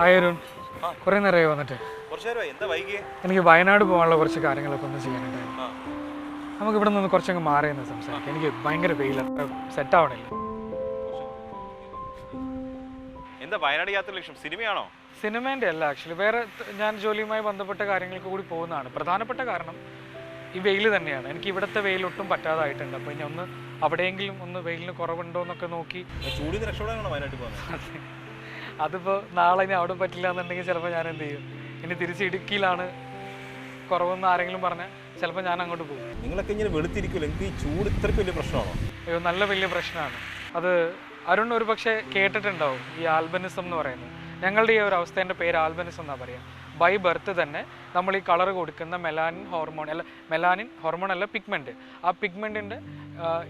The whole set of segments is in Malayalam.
ഹായ് അരുൺ കുറേ നേരമായി വന്നിട്ട്. എനിക്ക് വയനാട് പോകാനുള്ള കുറച്ച് കാര്യങ്ങളൊക്കെ ഒന്ന് ചെയ്യാനുണ്ടായിരുന്നു നമുക്ക് ഇവിടെ നിന്ന് കുറച്ചങ്ങ് മാറി സംസാരിക്കാം. എനിക്ക് ഭയങ്കര അത്ര സെറ്റ് ആവണില്ല. എന്താ വയനാട് യാത്ര ലക്ഷ്യം? സിനിമയാണോ? സിനിമേന്റെ അല്ല ആക്ച്വലി വേറെ ഞാൻ ജോലിയുമായി ബന്ധപ്പെട്ട കാര്യങ്ങൾക്ക് കൂടി പോകുന്നതാണ്. പ്രധാനപ്പെട്ട കാരണം ഈ വെയിൽ തന്നെയാണ്. എനിക്ക് ഇവിടുത്തെ വെയിൽ ഒട്ടും പറ്റാതായിട്ടുണ്ട്. അപ്പോൾ ഇനി ഒന്ന് അവിടെയെങ്കിലും ഒന്ന് വെയിലിന് കുറവുണ്ടോ എന്നൊക്കെ നോക്കി ചൂടിന് രക്ഷപ്പെടാനാണോ വയനാട്ടിൽ പോകുന്നത്. അതിപ്പോൾ നാളെ ഇനി അവിടെ പറ്റില്ല എന്നുണ്ടെങ്കിൽ ചിലപ്പോൾ ഞാൻ എന്ത് ചെയ്യും? ഇനി തിരിച്ച് ഇടുക്കിയിലാണ് കുറവെന്ന് ആരെങ്കിലും പറഞ്ഞാൽ ചിലപ്പോൾ ഞാൻ അങ്ങോട്ട് പോകും. നിങ്ങളൊക്കെ ഇങ്ങനെ വെളുത്തിരിക്കുമല്ലോ എനിക്ക് ഈ ചൂട് ഇത്രയ്ക്ക് വലിയ പ്രശ്നമാണോ? അയ്യോ നല്ല വലിയ പ്രശ്നമാണ്. അത് അരുൺ ഒരു പക്ഷേ കേട്ടിട്ടുണ്ടാവും ഈ ആൽബനിസം എന്ന് പറയുന്നത്. ഞങ്ങളുടെ ഈ ഒരു അവസ്ഥേന്റെ പേര് ആൽബനിസം എന്നാണ് പറയുക ബൈ ബർത്ത് തന്നെ നമ്മൾ ഈ കളർ കൊടുക്കുന്ന മെലാനിൻ ഹോർമോൺ അല്ല മെലാനിൻ ഹോർമോൺ അല്ല പിഗ്മെന്റ് ആ പിഗ്മെന്റിന്റെ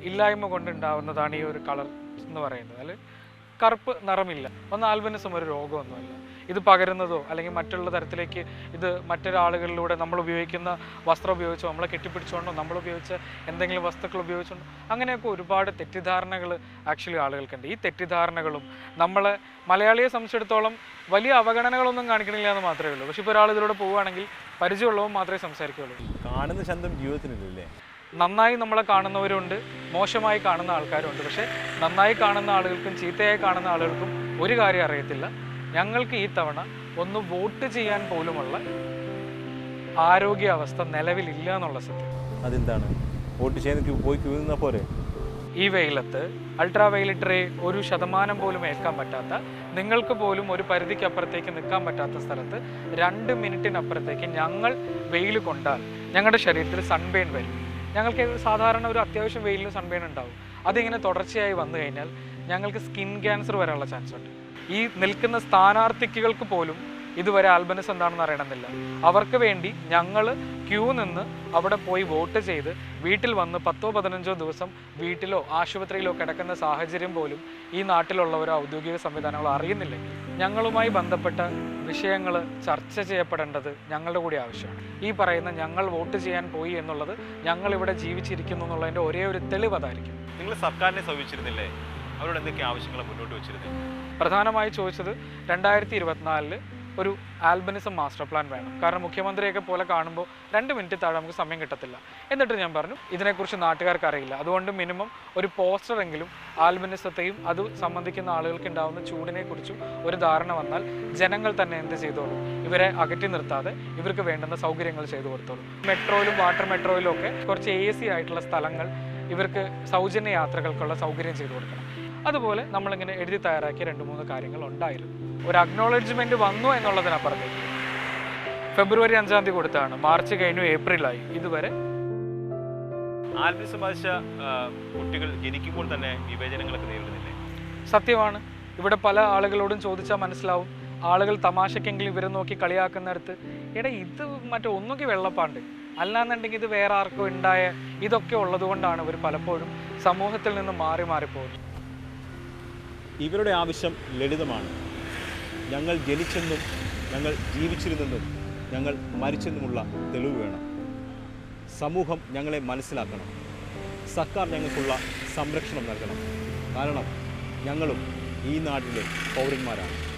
ഇല്ലായ്മ കൊണ്ടുണ്ടാവുന്നതാണ് ഈ ഒരു കളർ എന്ന് പറയുന്നത്. അല്ലെ? കറുപ്പ് നിറമില്ല. ഒന്ന് ആൽബിനിസം ഒരു രോഗമൊന്നുമല്ല. ഇത് പകരുന്നതോ അല്ലെങ്കിൽ മറ്റുള്ള തരത്തിലേക്ക് ഇത് മറ്റൊരാളുകളിലൂടെ നമ്മൾ ഉപയോഗിക്കുന്ന വസ്ത്രം ഉപയോഗിച്ചോ നമ്മളെ കെട്ടിപ്പിടിച്ചുകൊണ്ടോ നമ്മൾ ഉപയോഗിച്ച എന്തെങ്കിലും വസ്തുക്കൾ ഉപയോഗിച്ചുകൊണ്ടോ അങ്ങനെയൊക്കെ ഒരുപാട് തെറ്റിദ്ധാരണകൾ ആക്ച്വലി ആളുകൾക്കുണ്ട്. ഈ തെറ്റിദ്ധാരണകളും നമ്മളെ മലയാളിയെ സംബന്ധിച്ചിടത്തോളം വലിയ അവഗണനകളൊന്നും കാണിക്കണില്ല എന്ന് മാത്രമേ ഉള്ളൂ. പക്ഷെ ഇപ്പോൾ ഒരാൾ ഇതിലൂടെ പോവുകയാണെങ്കിൽ പരിചയമുള്ളവൻ മാത്രമേ സംസാരിക്കുകയുള്ളൂ. കാണുന്ന ശബ്ദം ജീവിതത്തിനില്ലേ നന്നായി നമ്മളെ കാണുന്നവരുണ്ട്. മോശമായി കാണുന്ന ആൾക്കാരുണ്ട്. പക്ഷേ നന്നായി കാണുന്ന ആളുകൾക്കും ചീത്തയായി കാണുന്ന ആളുകൾക്കും ഒരു കാര്യം അറിയത്തില്ല. ഞങ്ങൾക്ക് ഈ തവണ ഒന്ന് വോട്ട് ചെയ്യാൻ പോലുമുള്ള ആരോഗ്യാവസ്ഥ നിലവിലില്ല എന്നുള്ള സത്യം. അതെന്താണ്? വോട്ട് ചെയ്യാൻ പോയി ക്യൂ നിന്നാ പോരെ? ഈ വെയിലത്ത് അൾട്രാ വയലറ്റ് റേ ഒരു ശതമാനം പോലും ഏൽക്കാൻ പറ്റാത്ത നിങ്ങൾക്ക് പോലും ഒരു പരിധിക്ക് അപ്പുറത്തേക്ക് നിൽക്കാൻ പറ്റാത്ത സ്ഥലത്ത് രണ്ട് മിനിറ്റിനപ്പുറത്തേക്ക് ഞങ്ങൾ വെയിൽ കൊണ്ടാൽ ഞങ്ങളുടെ ശരീരത്തിൽ സൺബേൺ വരും. ഞങ്ങൾക്ക് സാധാരണ ഒരു അത്യാവശ്യം വെയിലിന് സൺബേൺ ഉണ്ടാവും. അതിങ്ങനെ തുടർച്ചയായി വന്നു കഴിഞ്ഞാൽ ഞങ്ങൾക്ക് സ്കിൻ ക്യാൻസർ വരാനുള്ള ചാൻസ് ഉണ്ട്. ഈ നിൽക്കുന്ന സ്ഥാനാർത്ഥികൾക്ക് പോലും ഇതുവരെ ആൽബനസ് എന്താണെന്ന് അറിയണമെന്നില്ല. അവർക്ക് വേണ്ടി ഞങ്ങൾ ക്യൂ നിന്ന് അവിടെ പോയി വോട്ട് ചെയ്ത് വീട്ടിൽ വന്ന് പത്തോ പതിനഞ്ചോ ദിവസം വീട്ടിലോ ആശുപത്രിയിലോ കിടക്കുന്ന സാഹചര്യം പോലും ഈ നാട്ടിലുള്ളവരോ ഔദ്യോഗിക സംവിധാനങ്ങളോ അറിയുന്നില്ലെങ്കിൽ ഞങ്ങളുമായി ബന്ധപ്പെട്ട വിഷയങ്ങൾ ചർച്ച ചെയ്യപ്പെടേണ്ടത് ഞങ്ങളുടെ കൂടി ആവശ്യമാണ്. ഈ പറയുന്ന ഞങ്ങൾ വോട്ട് ചെയ്യാൻ പോയി എന്നുള്ളത് ഞങ്ങൾ ഇവിടെ ജീവിച്ചിരിക്കുന്നു എന്നുള്ളതിന്റെ ഒരേ ഒരു തെളിവ് അതായിരിക്കും. നിങ്ങൾ സർക്കാരിനെ സമീപിച്ചിരുന്നില്ലേ? അവരോട് എന്തൊക്കെ ആവശ്യങ്ങൾ മുന്നോട്ട് വെച്ചിരുന്നത്? പ്രധാനമായി ചോദിച്ചത് രണ്ടായിരത്തി ഇരുപത്തിനാലിൽ ഒരു ആൽബനിസം മാസ്റ്റർ പ്ലാൻ വേണം. കാരണം മുഖ്യമന്ത്രിയൊക്കെ പോലെ കാണുമ്പോൾ രണ്ട് മിനിറ്റ് താഴെ നമുക്ക് സമയം കിട്ടത്തില്ല. എന്നിട്ട് ഞാൻ പറഞ്ഞു ഇതിനെക്കുറിച്ച് നാട്ടുകാർക്ക് അറിയില്ല. അതുകൊണ്ട് മിനിമം ഒരു പോസ്റ്ററെങ്കിലും ആൽബനിസത്തെയും അത് സംബന്ധിക്കുന്ന ആളുകൾക്ക് ഉണ്ടാകുന്ന ചൂടിനെക്കുറിച്ചും ഒരു ധാരണ വന്നാൽ ജനങ്ങൾ തന്നെ എന്ത് ചെയ്തോളൂ? ഇവരെ അകറ്റി നിർത്താതെ ഇവർക്ക് വേണ്ടുന്ന സൗകര്യങ്ങൾ ചെയ്തു കൊടുത്തോളൂ. മെട്രോയിലും വാട്ടർ മെട്രോയിലും ഒക്കെ കുറച്ച് എ സി ആയിട്ടുള്ള സ്ഥലങ്ങൾ ഇവർക്ക് സൗജന്യ യാത്രകൾക്കുള്ള സൗകര്യം ചെയ്തു കൊടുക്കണം. അതുപോലെ നമ്മളിങ്ങനെ എഴുതി തയ്യാറാക്കിയ രണ്ട് മൂന്ന് കാര്യങ്ങൾ ഉണ്ടായിരുന്നു. ഒരു അക്നോളജ്മെന്റ് വന്നു എന്നുള്ളതിനപ്പുറത്തേക്ക് ഫെബ്രുവരി അഞ്ചാം തീയതി കൊടുത്താണ്. മാർച്ച് കഴിഞ്ഞു ഏപ്രിലായി. ഇതുവരെ ആൽബിസം ബാധിച്ച ആ, കുട്ടികൾ ജനിക്കുമ്പോൾ തന്നെ വിവേചനങ്ങളൊക്കെ നേരിടുന്നില്ലേ? സത്യമാണ്. ഇവിടെ പല ആളുകളോടും ചോദിച്ചാൽ മനസ്സിലാവും. ആളുകൾ തമാശക്കെങ്കിലും ഇവരെ നോക്കി കളിയാക്കുന്നിടത്ത് എടാ ഇത് മറ്റേ ഒന്നുകിൽ വെള്ളപ്പാണ്ട്. അല്ലാന്നുണ്ടെങ്കിൽ ഇത് വേറെ ആർക്കും ഉണ്ടായ ഇതൊക്കെ ഉള്ളതുകൊണ്ടാണ് ഇവർ പലപ്പോഴും സമൂഹത്തിൽ നിന്ന് മാറി മാറി പോകുന്നത്. ഇവരുടെ ആവശ്യം ലളിതമാണ്. ഞങ്ങൾ ജനിച്ചെന്നും ഞങ്ങൾ ജീവിച്ചിരുന്നെന്നും ഞങ്ങൾ മരിച്ചെന്നുമുള്ള തെളിവ് വേണം. സമൂഹം ഞങ്ങളെ മനസ്സിലാക്കണം. സർക്കാർ ഞങ്ങൾക്കുള്ള സംരക്ഷണം നൽകണം. കാരണം ഞങ്ങളും ഈ നാട്ടിലെ പൗരന്മാരാണ്.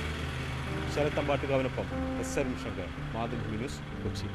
ശരത്തമ്പാട്ടുകാവിനൊപ്പം S N Shankar Mathrubhumi news Kochi.